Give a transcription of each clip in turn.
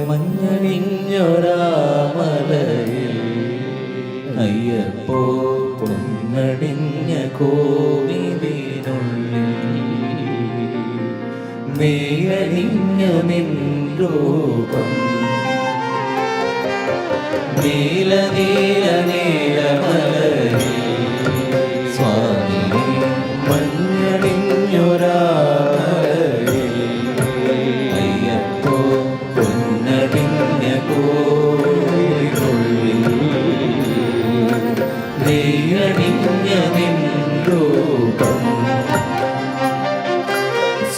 മഞ്ഞണിഞ്ഞൊരാമലയിൽ അയ്യപ്പോ പൊന്നടിഞ്ഞ കോവിലിനുള്ളിൽ നീയണിഞ്ഞു നിൻ രൂപം നീല നീല നീല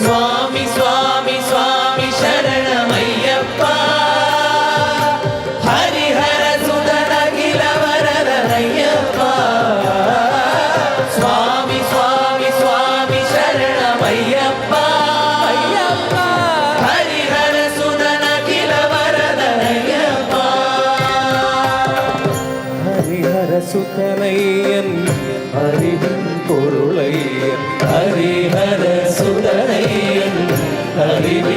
சுவாமி சுவாமி சுவாமி சரணமையப்பா ஹரிஹர சுதன கிலவரதனையப்பா சுவாமி சுவாமி சுவாமி சரணமையப்பா ஐயப்பா ஹரிஹர சுதன கிலவரதனையப்பா ஹரிஹர சுதனையன் அறிவின் பொருளையன். ஹரிஹர சுதன Hallelujah.